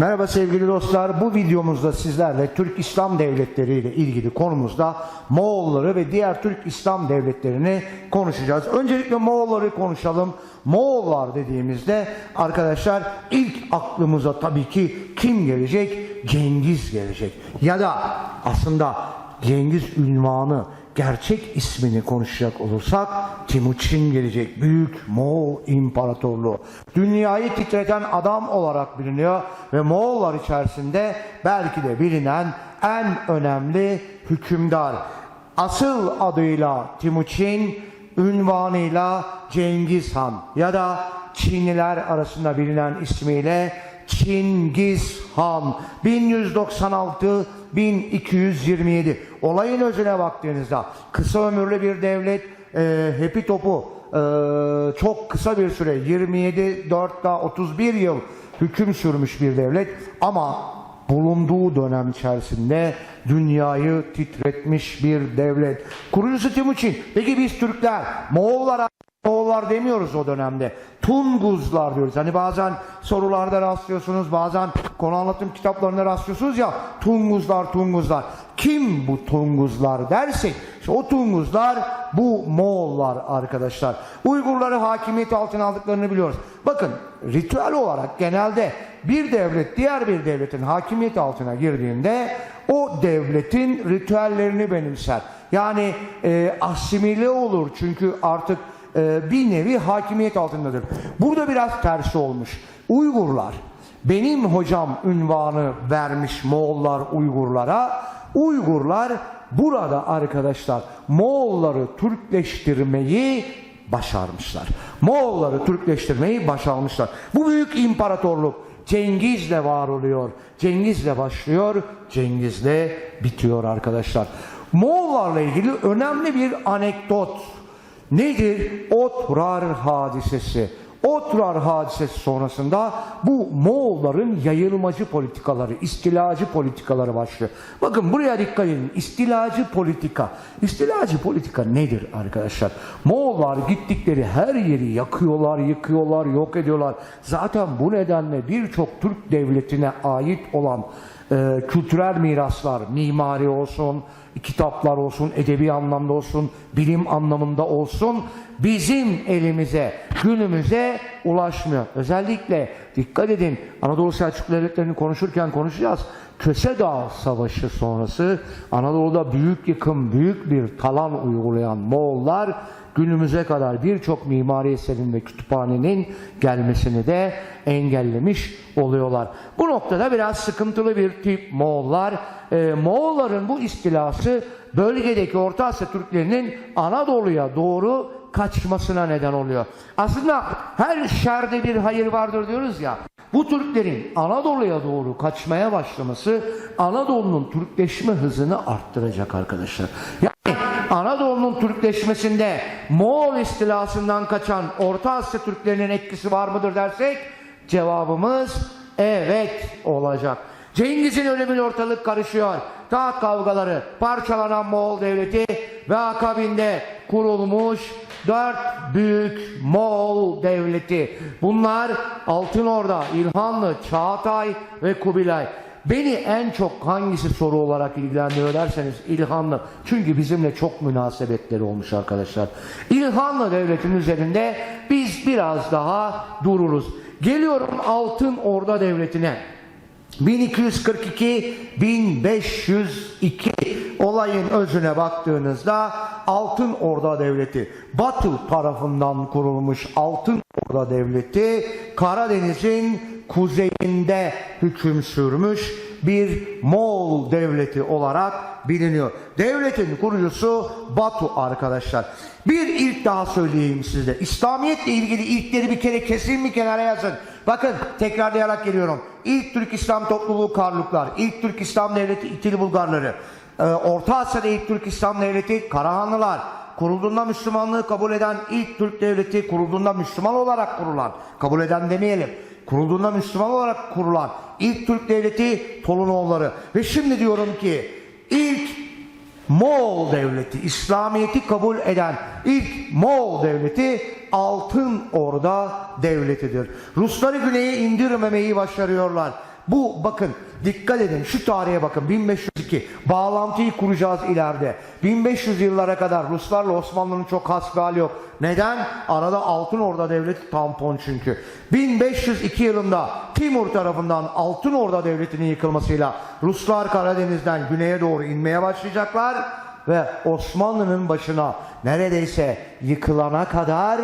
Merhaba sevgili dostlar. Bu videomuzda sizlerle Türk İslam devletleri ile ilgili konumuzda Moğolları ve diğer Türk İslam devletlerini konuşacağız. Öncelikle Moğolları konuşalım. Moğollar dediğimizde arkadaşlar ilk aklımıza tabii ki kim gelecek? Cengiz gelecek. Ya da aslında Cengiz ünvanı gerçek ismini konuşacak olursak Timuçin gelecek. Büyük Moğol İmparatorluğu. Dünyayı titreten adam olarak biliniyor ve Moğollar içerisinde belki de bilinen en önemli hükümdar. Asıl adıyla Timuçin, ünvanıyla Cengiz Han ya da Çinliler arasında bilinen ismiyle Çingiz Han 1196 1227 olayın özüne baktığınızda kısa ömürlü bir devlet e, hepi topu e, çok kısa bir süre 27 4 da 31 yıl hüküm sürmüş bir devlet ama bulunduğu dönem içerisinde dünyayı titretmiş bir devlet. Kurucusu Timuçin. Peki biz Türkler Moğollara Moğollar demiyoruz o dönemde. Tunguzlar diyoruz. Hani bazen sorularda rastlıyorsunuz, bazen konu anlatım kitaplarında rastlıyorsunuz ya. Tunguzlar, Tunguzlar. Kim bu Tunguzlar dersek, işte o Tunguzlar bu Moğollar arkadaşlar. Uygurları hakimiyet altına aldıklarını biliyoruz. Bakın ritüel olarak genelde bir devlet diğer bir devletin hakimiyet altına girdiğinde o devletin ritüellerini benimser. Yani e, asimile olur çünkü artık bir nevi hakimiyet altındadır. Burada biraz tersi olmuş. Uygurlar benim hocam ünvanı vermiş Moğollar Uygurlara. Uygurlar burada arkadaşlar Moğolları Türkleştirmeyi başarmışlar. Moğolları Türkleştirmeyi başarmışlar. Bu büyük imparatorluk Cengiz'le var oluyor. Cengiz'le başlıyor, Cengiz'le bitiyor arkadaşlar. Moğollarla ilgili önemli bir anekdot Nedir? Otrar hadisesi. Otrar hadisesi sonrasında bu Moğolların yayılmacı politikaları, istilacı politikaları başlıyor. Bakın buraya dikkat edin. İstilacı politika. İstilacı politika nedir arkadaşlar? Moğollar gittikleri her yeri yakıyorlar, yıkıyorlar, yok ediyorlar. Zaten bu nedenle birçok Türk devletine ait olan e, kültürel miraslar, mimari olsun, kitaplar olsun, edebi anlamda olsun, bilim anlamında olsun bizim elimize, günümüze ulaşmıyor. Özellikle dikkat edin Anadolu Selçuklu Devletleri'ni konuşurken konuşacağız. Köse Dağı Savaşı sonrası Anadolu'da büyük yıkım, büyük bir talan uygulayan Moğollar günümüze kadar birçok mimari eserin ve kütüphanenin gelmesini de engellemiş oluyorlar. Bu noktada biraz sıkıntılı bir tip Moğollar. Ee, Moğolların bu istilası bölgedeki Orta Asya Türklerinin Anadolu'ya doğru kaçmasına neden oluyor. Aslında her şerde bir hayır vardır diyoruz ya. Bu Türklerin Anadolu'ya doğru kaçmaya başlaması Anadolu'nun Türkleşme hızını arttıracak arkadaşlar. Yani Anadolu'nun Türkleşmesinde Moğol istilasından kaçan Orta Asya Türklerinin etkisi var mıdır dersek cevabımız evet olacak. Cengiz'in ölümüyle ortalık karışıyor. Taht kavgaları, parçalanan Moğol devleti ve akabinde kurulmuş dört büyük Moğol devleti. Bunlar Altın Orda, İlhanlı, Çağatay ve Kubilay. Beni en çok hangisi soru olarak ilgilendiriyor derseniz İlhanlı. Çünkü bizimle çok münasebetleri olmuş arkadaşlar. İlhanlı devletin üzerinde biz biraz daha dururuz. Geliyorum Altın Orda devletine. 1242-1502 olayın özüne baktığınızda Altın Orda Devleti Batı tarafından kurulmuş Altın Orda Devleti Karadeniz'in kuzeyinde hüküm sürmüş bir Moğol devleti olarak biliniyor. Devletin kurucusu Batu arkadaşlar. Bir ilk daha söyleyeyim size. İslamiyetle ilgili ilkleri bir kere kesin bir kenara yazın. Bakın tekrarlayarak geliyorum. İlk Türk İslam topluluğu Karluklar, ilk Türk İslam Devleti İtili Bulgarları, Ee, Orta Asya'da ilk Türk İslam Devleti Karahanlılar, kurulduğunda Müslümanlığı kabul eden ilk Türk Devleti kurulduğunda Müslüman olarak kurulan, kabul eden demeyelim, kurulduğunda Müslüman olarak kurulan ilk Türk Devleti Tolunoğulları. Ve şimdi diyorum ki ilk Moğol devleti, İslamiyet'i kabul eden ilk Moğol devleti Altın Orda devletidir. Rusları güneye indirmemeyi başarıyorlar. Bu bakın dikkat edin şu tarihe bakın 1502 bağlantıyı kuracağız ileride. 1500 yıllara kadar Ruslarla Osmanlı'nın çok has bir hali yok. Neden? Arada Altın Orda Devleti tampon çünkü. 1502 yılında Timur tarafından Altın Orda Devleti'nin yıkılmasıyla Ruslar Karadeniz'den güneye doğru inmeye başlayacaklar ve Osmanlı'nın başına neredeyse yıkılana kadar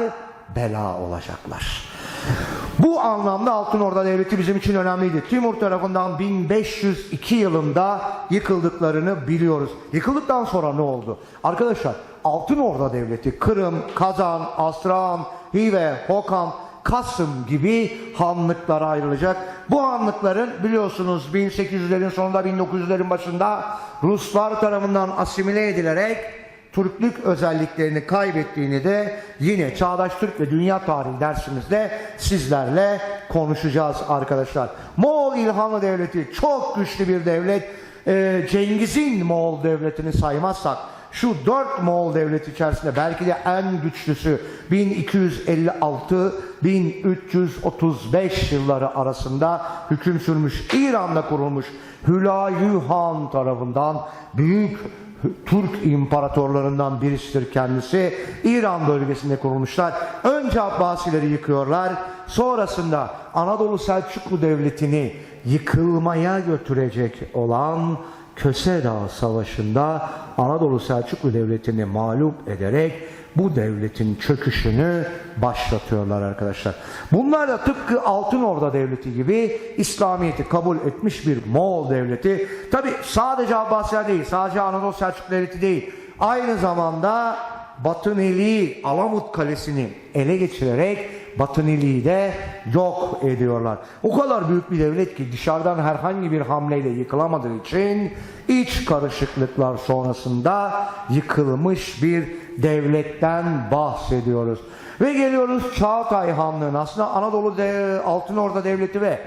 bela olacaklar. Bu anlamda Altın Orda Devleti bizim için önemliydi. Timur tarafından 1502 yılında yıkıldıklarını biliyoruz. Yıkıldıktan sonra ne oldu? Arkadaşlar Altın Orda Devleti Kırım, Kazan, Astrahan, Hive, Hokan, Kasım gibi hanlıklara ayrılacak. Bu hanlıkların biliyorsunuz 1800'lerin sonunda 1900'lerin başında Ruslar tarafından asimile edilerek Türklük özelliklerini kaybettiğini de yine Çağdaş Türk ve Dünya Tarihi dersimizde sizlerle konuşacağız arkadaşlar. Moğol İlhanlı Devleti çok güçlü bir devlet. Ee, Cengiz'in Moğol Devleti'ni saymazsak şu dört Moğol devleti içerisinde belki de en güçlüsü 1256-1335 yılları arasında hüküm sürmüş İran'da kurulmuş Hülayü Han tarafından büyük Türk imparatorlarından birisidir kendisi. İran bölgesinde kurulmuşlar. Önce Abbasileri yıkıyorlar. Sonrasında Anadolu Selçuklu Devleti'ni yıkılmaya götürecek olan Köse Dağı Savaşı'nda Anadolu Selçuklu Devleti'ni mağlup ederek bu devletin çöküşünü başlatıyorlar arkadaşlar. Bunlar da tıpkı Altın Orda Devleti gibi İslamiyet'i kabul etmiş bir Moğol devleti. Tabi sadece Abbasiler değil, sadece Anadolu Selçuklu Devleti değil. Aynı zamanda Batınili Alamut Kalesi'ni ele geçirerek Batınili'yi de yok ediyorlar. O kadar büyük bir devlet ki dışarıdan herhangi bir hamleyle yıkılamadığı için iç karışıklıklar sonrasında yıkılmış bir devletten bahsediyoruz. Ve geliyoruz Çağatay Hanlığı'na. Aslında Anadolu de, Altınorda Devleti ve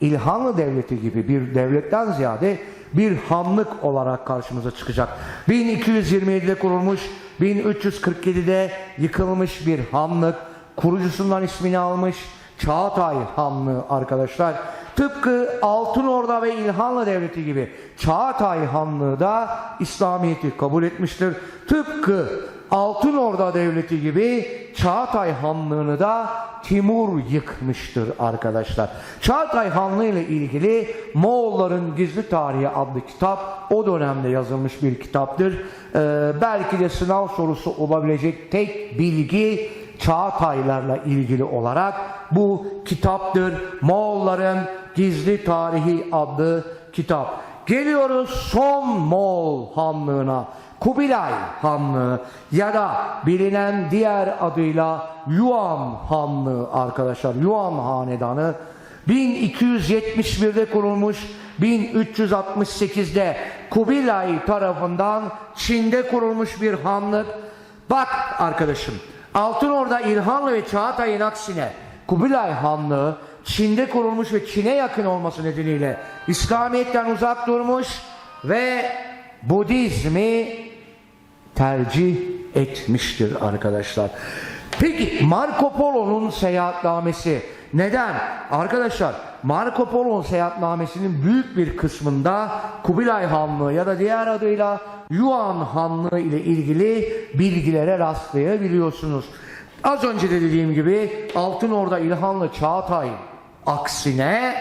İlhanlı Devleti gibi bir devletten ziyade bir hanlık olarak karşımıza çıkacak. 1227'de kurulmuş, 1347'de yıkılmış bir hanlık. Kurucusundan ismini almış Çağatay Hanlığı arkadaşlar. Tıpkı Altınorda ve İlhanlı Devleti gibi Çağatay Hanlığı da İslamiyet'i kabul etmiştir. Tıpkı Altınorda Devleti gibi Çağatay Hanlığı'nı da Timur yıkmıştır arkadaşlar. Çağatay Hanlığı ile ilgili Moğolların Gizli Tarihi adlı kitap o dönemde yazılmış bir kitaptır. Ee, belki de sınav sorusu olabilecek tek bilgi Çağataylarla ilgili olarak bu kitaptır. Moğolların Gizli Tarihi adlı kitap. Geliyoruz son Moğol Hanlığı'na. Kubilay Hanlığı ya da bilinen diğer adıyla Yuan Hanlığı arkadaşlar. Yuan Hanedanı 1271'de kurulmuş 1368'de Kubilay tarafından Çin'de kurulmuş bir hanlık. Bak arkadaşım Altınorda İlhanlı ve Çağatay'ın aksine Kubilay Hanlığı Çin'de kurulmuş ve Çin'e yakın olması nedeniyle İslamiyet'ten uzak durmuş ve Budizmi tercih etmiştir arkadaşlar. Peki Marco Polo'nun seyahatnamesi neden? Arkadaşlar Marco Polo'nun seyahatnamesinin büyük bir kısmında Kubilay Hanlığı ya da diğer adıyla Yuan Hanlığı ile ilgili bilgilere rastlayabiliyorsunuz. Az önce de dediğim gibi Altınorda İlhanlı Çağatay aksine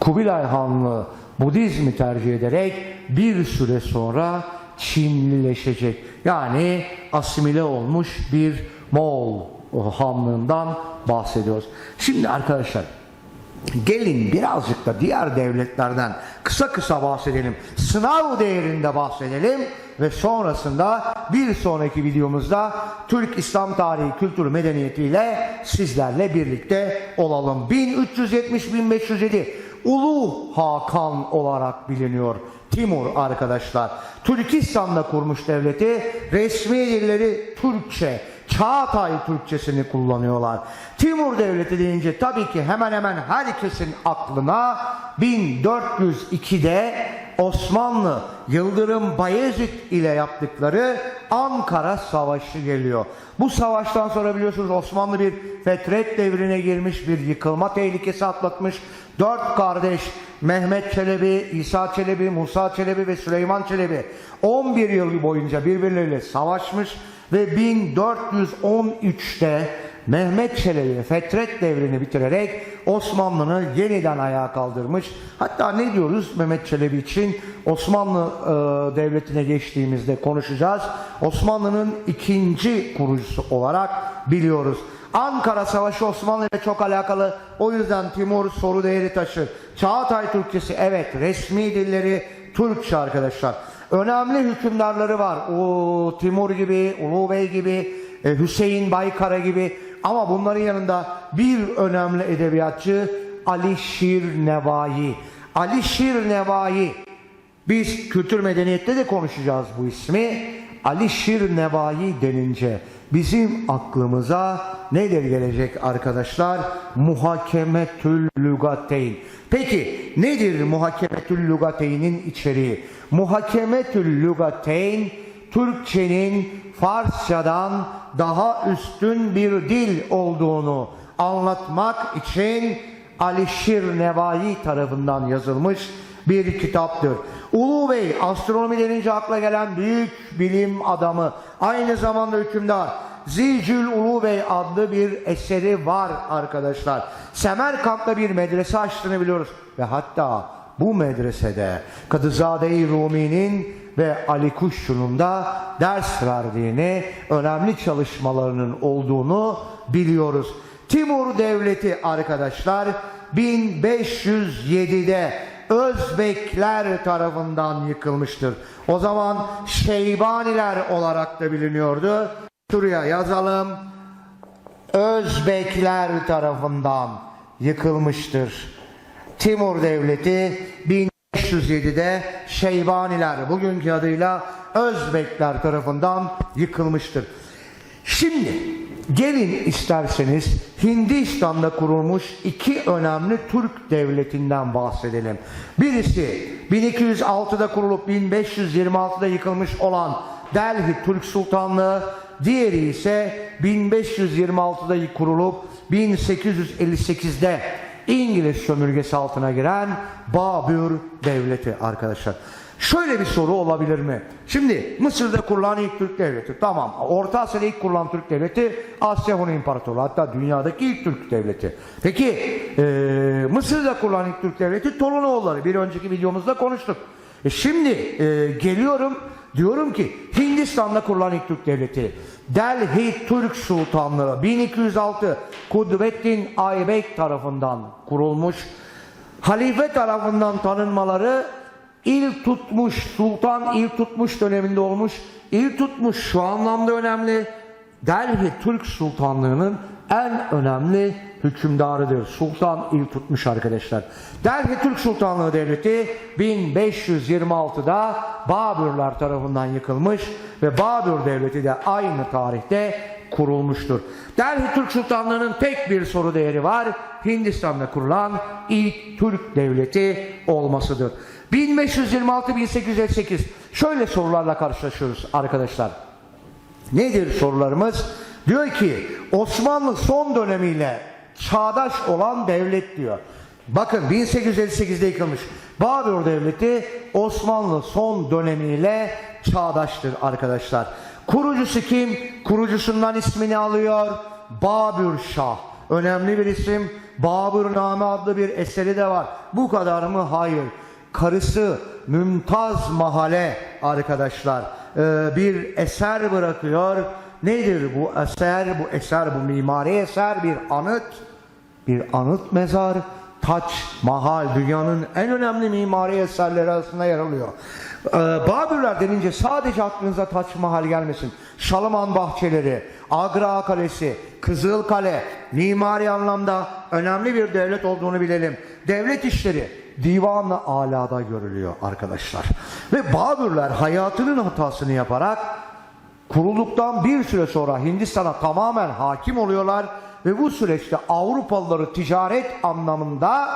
Kubilay Hanlığı Budizmi tercih ederek bir süre sonra Çinlileşecek. Yani asimile olmuş bir Moğol hanlığından bahsediyoruz. Şimdi arkadaşlar gelin birazcık da diğer devletlerden kısa kısa bahsedelim. Sınav değerinde bahsedelim ve sonrasında bir sonraki videomuzda Türk İslam tarihi kültürü medeniyetiyle sizlerle birlikte olalım. 1370-1507 Ulu Hakan olarak biliniyor. Timur arkadaşlar. Türkistan'da kurmuş devleti resmi dilleri Türkçe. Çağatay Türkçesini kullanıyorlar. Timur Devleti deyince tabii ki hemen hemen herkesin aklına 1402'de Osmanlı Yıldırım Bayezid ile yaptıkları Ankara Savaşı geliyor. Bu savaştan sonra biliyorsunuz Osmanlı bir fetret devrine girmiş, bir yıkılma tehlikesi atlatmış. Dört kardeş Mehmet Çelebi, İsa Çelebi, Musa Çelebi ve Süleyman Çelebi 11 yıl boyunca birbirleriyle savaşmış ve 1413'te Mehmet Çelebi fetret devrini bitirerek Osmanlı'nı yeniden ayağa kaldırmış. Hatta ne diyoruz Mehmet Çelebi için? Osmanlı e, devletine geçtiğimizde konuşacağız. Osmanlı'nın ikinci kurucusu olarak biliyoruz. Ankara Savaşı Osmanlı ile çok alakalı. O yüzden Timur soru değeri taşır. Çağatay Türkçesi evet resmi dilleri Türkçe arkadaşlar. Önemli hükümdarları var. O Timur gibi, Ulu Bey gibi, e, Hüseyin Baykara gibi. Ama bunların yanında bir önemli edebiyatçı Ali Şir Nevai. Ali Şir Nevai. Biz kültür medeniyette de konuşacağız bu ismi. Ali Şir Nevai denince bizim aklımıza neler gelecek arkadaşlar? Muhakemetül Lugateyn. Peki nedir Muhakemetül Lugateyn'in içeriği? Muhakemetül Lugateyn Türkçenin Farsçadan daha üstün bir dil olduğunu anlatmak için Alişir Nevai tarafından yazılmış bir kitaptır. Ulu Bey astronomi denince akla gelen büyük bilim adamı aynı zamanda hükümdar Zicül Ulu Bey adlı bir eseri var arkadaşlar. Semerkant'ta bir medrese açtığını biliyoruz ve hatta bu medresede Kadızade-i Rumi'nin ve Ali Kuşçu'nun da ders verdiğini, önemli çalışmalarının olduğunu biliyoruz. Timur Devleti arkadaşlar 1507'de Özbekler tarafından yıkılmıştır. O zaman Şeybaniler olarak da biliniyordu. Şuraya yazalım. Özbekler tarafından yıkılmıştır. Timur Devleti 1507'de Şeybaniler bugünkü adıyla Özbekler tarafından yıkılmıştır. Şimdi gelin isterseniz Hindistan'da kurulmuş iki önemli Türk devletinden bahsedelim. Birisi 1206'da kurulup 1526'da yıkılmış olan Delhi Türk Sultanlığı, diğeri ise 1526'da kurulup 1858'de İngiliz sömürgesi altına giren Babür Devleti arkadaşlar. Şöyle bir soru olabilir mi? Şimdi Mısır'da kurulan ilk Türk Devleti. Tamam. Orta Asya'da ilk kurulan Türk Devleti Asya Hun İmparatorluğu. Hatta dünyadaki ilk Türk Devleti. Peki e, Mısır'da kurulan ilk Türk Devleti Tolunoğulları. Bir önceki videomuzda konuştuk. E şimdi e, geliyorum diyorum ki Hindistan'da kurulan ilk Türk Devleti Delhi Türk Sultanlığı 1206 Kudrettin Aybek tarafından kurulmuş. Halife tarafından tanınmaları il tutmuş, sultan il tutmuş döneminde olmuş. İl tutmuş şu anlamda önemli. Delhi Türk Sultanlığı'nın en önemli hükümdarıdır. Sultan il tutmuş arkadaşlar. Delhi Türk Sultanlığı Devleti 1526'da Babürler tarafından yıkılmış ve Babür Devleti de aynı tarihte kurulmuştur. Delhi Türk Sultanlığı'nın tek bir soru değeri var. Hindistan'da kurulan ilk Türk devleti olmasıdır. 1526-1858 şöyle sorularla karşılaşıyoruz arkadaşlar. Nedir sorularımız? Diyor ki Osmanlı son dönemiyle çağdaş olan devlet diyor. Bakın 1858'de yıkılmış. Babür Devleti Osmanlı son dönemiyle çağdaştır arkadaşlar. Kurucusu kim? Kurucusundan ismini alıyor. Babür Şah. Önemli bir isim. Babürname adlı bir eseri de var. Bu kadar mı? Hayır. Karısı Mümtaz Mahale arkadaşlar ee, bir eser bırakıyor. Nedir bu eser? Bu eser, bu mimari eser bir anıt. Bir anıt mezar. Taç Mahal dünyanın en önemli mimari eserleri arasında yer alıyor. Ee, Babürler denince sadece aklınıza Taç Mahal gelmesin. Şalaman bahçeleri, Agra Kalesi, Kızıl Kale mimari anlamda önemli bir devlet olduğunu bilelim. Devlet işleri divanla alada görülüyor arkadaşlar. Ve Babürler hayatının hatasını yaparak kurulduktan bir süre sonra Hindistan'a tamamen hakim oluyorlar ve bu süreçte Avrupalıları ticaret anlamında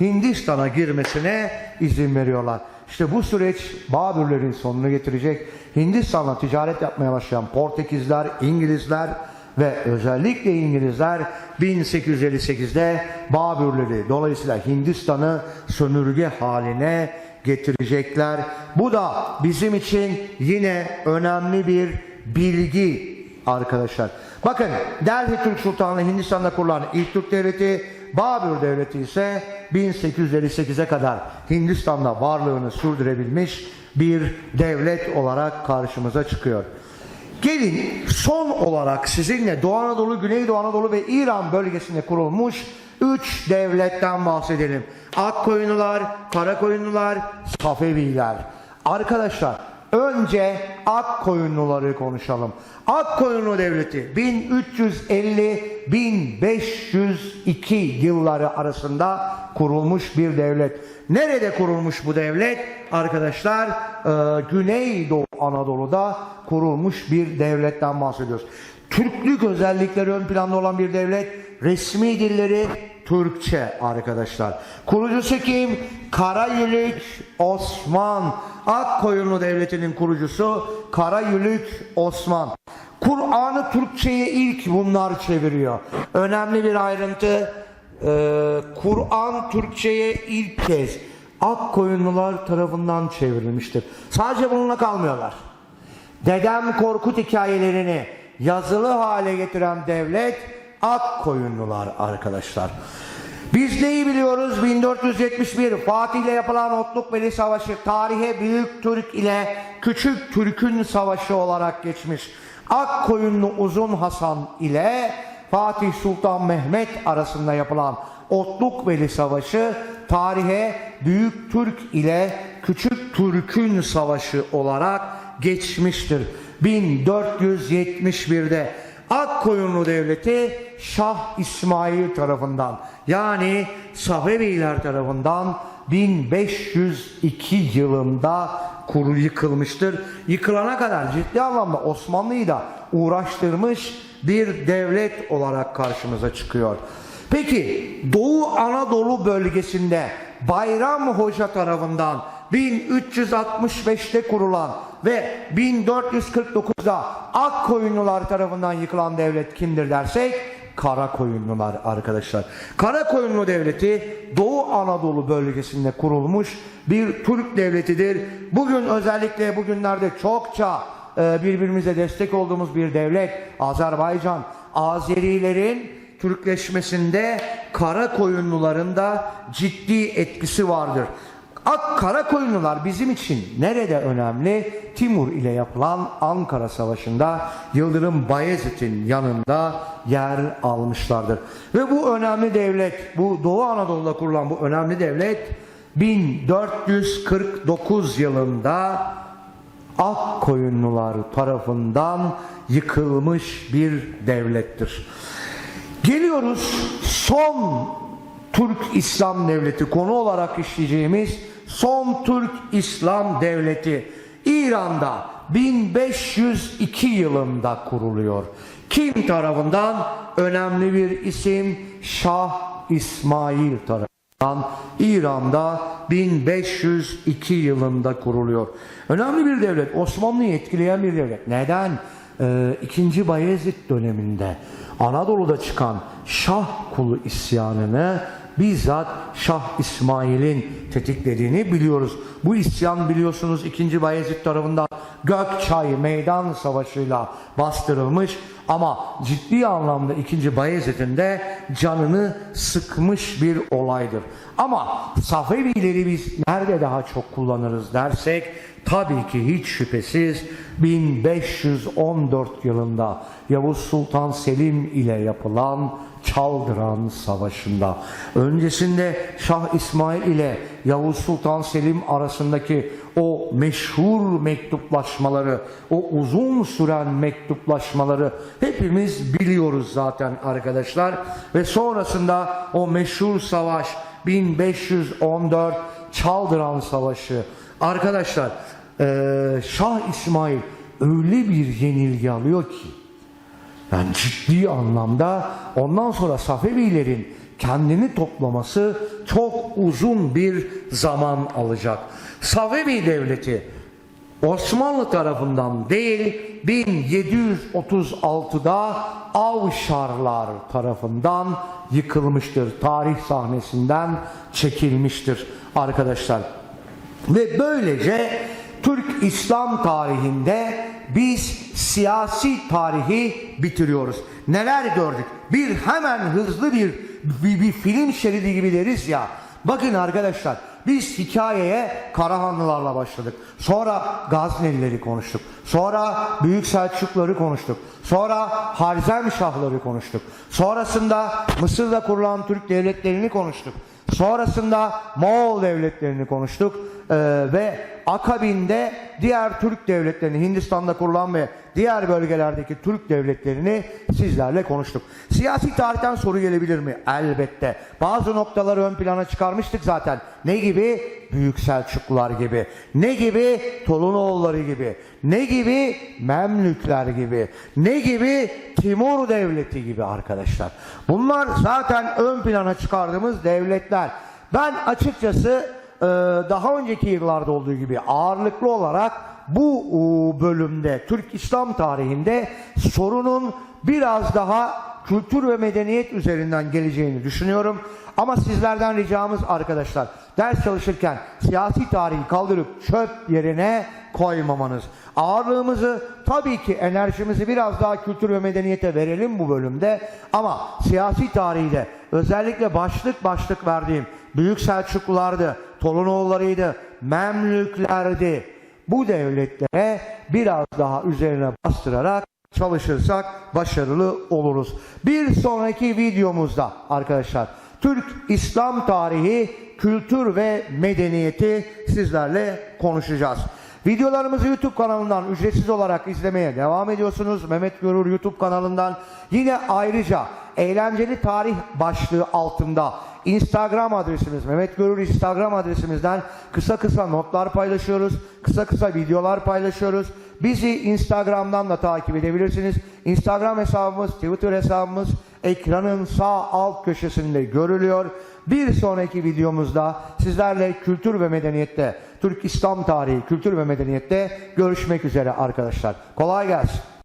Hindistan'a girmesine izin veriyorlar. İşte bu süreç Babürlerin sonunu getirecek. Hindistan'la ticaret yapmaya başlayan Portekizler, İngilizler ve özellikle İngilizler 1858'de Babürleri dolayısıyla Hindistan'ı sömürge haline getirecekler. Bu da bizim için yine önemli bir bilgi arkadaşlar. Bakın Delhi Türk Sultanlığı Hindistan'da kurulan ilk Türk devleti Babür Devleti ise 1858'e kadar Hindistan'da varlığını sürdürebilmiş bir devlet olarak karşımıza çıkıyor. Gelin son olarak sizinle Doğu Anadolu, Güneydoğu Anadolu ve İran bölgesinde kurulmuş üç devletten bahsedelim. Akkoyunlular, Karakoyunlular, Safeviler. Arkadaşlar önce Akkoyunluları konuşalım. Akkoyunlu Devleti 1350-1502 yılları arasında kurulmuş bir devlet. Nerede kurulmuş bu devlet? Arkadaşlar e, Güneydoğu Anadolu'da kurulmuş bir devletten bahsediyoruz. Türklük özellikleri ön planda olan bir devlet. Resmi dilleri Türkçe arkadaşlar. Kurucusu kim? Karayülük Osman. Akkoyunlu Devleti'nin kurucusu Karayülük Osman. Kur'an'ı Türkçe'ye ilk bunlar çeviriyor. Önemli bir ayrıntı. Ee, Kur'an Türkçe'ye ilk kez Akkoyunlular tarafından çevrilmiştir. Sadece bununla kalmıyorlar. Dedem Korkut hikayelerini yazılı hale getiren devlet Akkoyunlular arkadaşlar. Biz neyi biliyoruz? 1471 Fatih ile yapılan Otluk Veli Savaşı tarihe Büyük Türk ile Küçük Türk'ün savaşı olarak geçmiş. Akkoyunlu Uzun Hasan ile Fatih Sultan Mehmet arasında yapılan Otluk Veli Savaşı tarihe Büyük Türk ile Küçük Türk'ün savaşı olarak geçmiştir. 1471'de Akkoyunlu Devleti Şah İsmail tarafından yani Safeviler tarafından 1502 yılında kuru yıkılmıştır. Yıkılana kadar ciddi anlamda Osmanlı'yı da uğraştırmış bir devlet olarak karşımıza çıkıyor. Peki Doğu Anadolu bölgesinde Bayram Hoca tarafından 1365'te kurulan ve 1449'da Akkoyunlular tarafından yıkılan devlet kimdir dersek Karakoyunlular arkadaşlar. Karakoyunlu devleti Doğu Anadolu bölgesinde kurulmuş bir Türk devletidir. Bugün özellikle bugünlerde çokça e, birbirimize destek olduğumuz bir devlet Azerbaycan. Azerilerin Türkleşmesinde Karakoyunluların da ciddi etkisi vardır. Ak Karakoyunlular bizim için nerede önemli? Timur ile yapılan Ankara Savaşı'nda Yıldırım Bayezid'in yanında yer almışlardır. Ve bu önemli devlet, bu Doğu Anadolu'da kurulan bu önemli devlet 1449 yılında Akkoyunlular tarafından yıkılmış bir devlettir. Geliyoruz son Türk İslam Devleti konu olarak işleyeceğimiz son Türk İslam Devleti İran'da 1502 yılında kuruluyor. Kim tarafından? Önemli bir isim Şah İsmail tarafından İran'da 1502 yılında kuruluyor. Önemli bir devlet, Osmanlı'yı etkileyen bir devlet. Neden? Ee, İkinci Bayezid döneminde Anadolu'da çıkan Şah kulu isyanını bizzat Şah İsmail'in tetiklediğini biliyoruz. Bu isyan biliyorsunuz 2. Bayezid tarafından Gökçay Meydan Savaşı'yla bastırılmış ama ciddi anlamda 2. Bayezid'in de canını sıkmış bir olaydır. Ama Safevileri biz nerede daha çok kullanırız dersek tabii ki hiç şüphesiz 1514 yılında Yavuz Sultan Selim ile yapılan Çaldıran Savaşı'nda. Öncesinde Şah İsmail ile Yavuz Sultan Selim arasındaki o meşhur mektuplaşmaları, o uzun süren mektuplaşmaları hepimiz biliyoruz zaten arkadaşlar. Ve sonrasında o meşhur savaş 1514 Çaldıran Savaşı. Arkadaşlar Şah İsmail öyle bir yenilgi alıyor ki yani ciddi anlamda ondan sonra Safevilerin kendini toplaması çok uzun bir zaman alacak. Savevi devleti Osmanlı tarafından değil 1736'da Avşarlar tarafından yıkılmıştır. Tarih sahnesinden çekilmiştir arkadaşlar. Ve böylece Türk İslam tarihinde biz siyasi tarihi bitiriyoruz. Neler gördük? Bir hemen hızlı bir, bir, bir film şeridi gibi deriz ya. Bakın arkadaşlar biz hikayeye Karahanlılarla başladık. Sonra Gaznelileri konuştuk. Sonra Büyük Selçukları konuştuk. Sonra Harzemşahları konuştuk. Sonrasında Mısır'da kurulan Türk devletlerini konuştuk. Sonrasında Moğol devletlerini konuştuk Ee, ve akabinde diğer Türk devletlerini Hindistan'da kurulan ve diğer bölgelerdeki Türk devletlerini sizlerle konuştuk. Siyasi tarihten soru gelebilir mi? Elbette. Bazı noktaları ön plana çıkarmıştık zaten. Ne gibi? Büyük Selçuklular gibi. Ne gibi? Tolunoğulları gibi. Ne gibi? Memlükler gibi. Ne gibi? Timur Devleti gibi arkadaşlar. Bunlar zaten ön plana çıkardığımız devletler. Ben açıkçası e, daha önceki yıllarda olduğu gibi ağırlıklı olarak bu bölümde Türk İslam tarihinde sorunun biraz daha kültür ve medeniyet üzerinden geleceğini düşünüyorum. Ama sizlerden ricamız arkadaşlar ders çalışırken siyasi tarihi kaldırıp çöp yerine koymamanız. Ağırlığımızı tabii ki enerjimizi biraz daha kültür ve medeniyete verelim bu bölümde ama siyasi tarihi de özellikle başlık başlık verdiğim Büyük Selçuklulardı, Tolunoğullarıydı, Memlüklerdi. Bu devletlere biraz daha üzerine bastırarak çalışırsak başarılı oluruz. Bir sonraki videomuzda arkadaşlar Türk İslam tarihi, kültür ve medeniyeti sizlerle konuşacağız. Videolarımızı YouTube kanalından ücretsiz olarak izlemeye devam ediyorsunuz. Mehmet Görür YouTube kanalından. Yine ayrıca eğlenceli tarih başlığı altında Instagram adresimiz Mehmet Görür Instagram adresimizden kısa kısa notlar paylaşıyoruz. Kısa kısa videolar paylaşıyoruz. Bizi Instagram'dan da takip edebilirsiniz. Instagram hesabımız, Twitter hesabımız ekranın sağ alt köşesinde görülüyor. Bir sonraki videomuzda sizlerle kültür ve medeniyette, Türk İslam tarihi, kültür ve medeniyette görüşmek üzere arkadaşlar. Kolay gelsin.